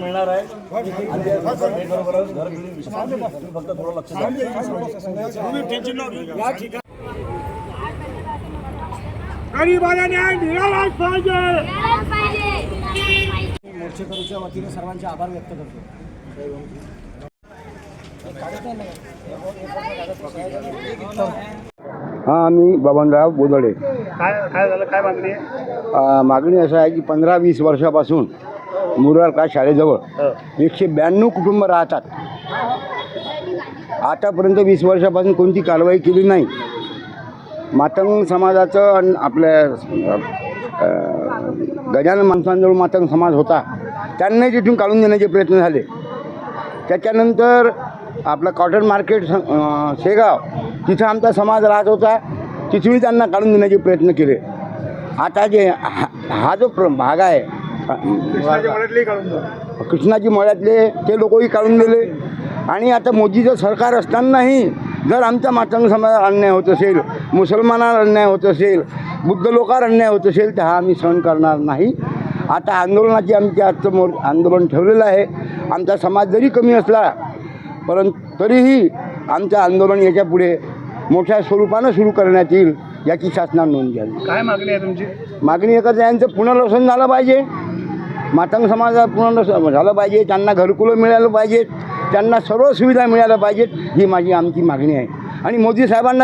मिळणार आहे. फक्त थोडं लक्ष गरीबाला न्याय मिळालाच पाहिजे. मोर्चेकरूच्या वतीने सर्वांचे आभार व्यक्त करतो. हां मी बबनराव बोदडे काय काय झालं? काय मागणी आहे? अ, मागणी असं आहे की पंधरा वीस वर्षापासून मुरारका शाळेजवळ एकशे ब्याण्णव कुटुंब राहतात. आतापर्यंत वीस वर्षापासून कोणती कारवाई केली नाही. मातंग समाजाचं आणि आपल्या अ, गजानन माणसांजवळ मातंग समाज होता. त्यांनाही तिथून काढून देण्याचे प्रयत्न झाले. त्याच्यानंतर आपलं कॉटन मार्केट शेगाव तिथं आमचा समाज राहत होता. तिथूनही त्यांना काढून देण्याचे प्रयत्न केले. आता जे हा हा जो प्र भाग आहे. कृष्णाजी मळ्यातले ते लोकही काढून दिले. आणि आता मोदीचं सरकार असतानाही जर आमच्या मातंग समाजावर अन्याय होत असेल मुसलमानावर अन्याय होत असेल बुद्ध लोकांवर अन्याय होत असेल तर हा आम्ही सहन करणार नाही. आता आंदोलनाची आमच्या आजचं मोर आंदोलन ठेवलेलं आहे. आमचा समाज जरी कमी असला परंतु तरीही आमचं आंदोलन याच्यापुढे मोठ्या स्वरूपानं सुरू करण्यात येईल याची शासनानं नोंद घ्यावी. काय मागणी आहे तुमची? मागणी एकच आहे यांचं पुनर्वसन झालं पाहिजे. मातंग समाजात पुनर्वसन झालं पाहिजे. त्यांना घरकुलं मिळालं पाहिजेत. त्यांना सर्व सुविधा मिळाल्या पाहिजेत. ही माझी आमची मागणी आहे. आणि मोदी साहेबांना